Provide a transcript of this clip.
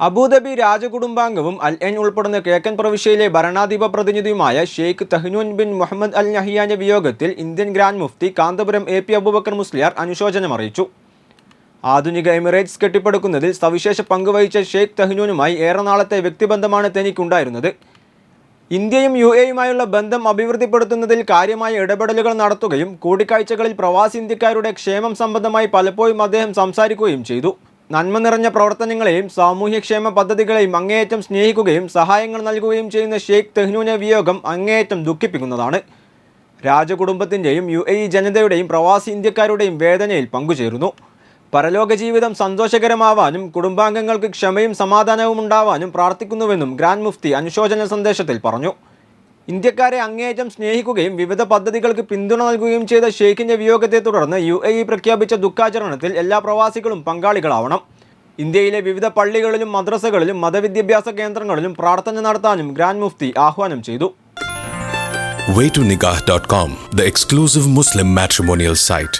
Abu Dhabi രാജകുടുംബാംഗവും അൽ N ഉൾപ്പെടുന്ന കിഴക്കൻ പ്രവിശ്യയിലെ ഭരണാധിപ പ്രതിനിധിയുമായ Sheikh Tahnoun bin Mohammed Al നഹിയാന്റെ വിയോഗത്തിൽ ഇന്ത്യൻ ഗ്രാൻഡ് മുഫ്തി കാന്തപുരം എ പി അബൂബക്കർ മുസ്ലിയാർ അനുശോചനം അറിയിച്ചു. ആധുനിക എമിറേറ്റ്സ് കെട്ടിപ്പടുക്കുന്നതിൽ സവിശേഷ പങ്കുവഹിച്ച ഷെയ്ഖ് തഹ്നൂനുമായി ഏറെ നാളത്തെ വ്യക്തിബന്ധമാണ് തനിക്കുണ്ടായിരുന്നത്. ഇന്ത്യയും യു എയുമായുള്ള ബന്ധം അഭിവൃദ്ധിപ്പെടുത്തുന്നതിൽ കാര്യമായ ഇടപെടലുകൾ നടത്തുകയും കൂടിക്കാഴ്ചകളിൽ പ്രവാസി ഇന്ത്യക്കാരുടെ ക്ഷേമം സംബന്ധമായി പലപ്പോഴും അദ്ദേഹം സംസാരിക്കുകയും ചെയ്തു. നന്മ നിറഞ്ഞ പ്രവർത്തനങ്ങളെയും സാമൂഹ്യക്ഷേമ പദ്ധതികളെയും അങ്ങേയറ്റം സ്നേഹിക്കുകയും സഹായങ്ങൾ നൽകുകയും ചെയ്യുന്ന ഷെയ്ഖ് തെഹ്നൂനെ വിയോഗം അങ്ങേയറ്റം ദുഃഖിപ്പിക്കുന്നതാണ്. രാജകുടുംബത്തിന്റെയും യു എ ഇ ജനതയുടെയും പ്രവാസി ഇന്ത്യക്കാരുടെയും വേദനയിൽ പങ്കുചേരുന്നു. പരലോക ജീവിതം സന്തോഷകരമാവാനും കുടുംബാംഗങ്ങൾക്ക് ക്ഷമയും സമാധാനവും ഉണ്ടാവാനും പ്രാർത്ഥിക്കുന്നുവെന്നും ഗ്രാൻഡ് മുഫ്തി അനുശോചന സന്ദേശത്തിൽ പറഞ്ഞു. ഇന്ത്യക്കാരെ അങ്ങേയറ്റം സ്നേഹിക്കുകയും വിവിധ പദ്ധതികൾക്ക് പിന്തുണ നൽകുകയും ചെയ്ത ഷെയ്ഖിന്റെ വിയോഗത്തെ തുടർന്ന് യു എ ഇ പ്രഖ്യാപിച്ച ദുഃഖാചരണത്തിൽ എല്ലാ പ്രവാസികളും പങ്കാളികളാവണം ഇന്ത്യയിലെ വിവിധ പള്ളികളിലും മദ്രസകളിലും മതവിദ്യാഭ്യാസ കേന്ദ്രങ്ങളിലും പ്രാർത്ഥന നടത്താനും ഗ്രാൻഡ് മുഫ്തി ആഹ്വാനം ചെയ്തു waytonikah.com, the exclusive Muslim matrimonial site.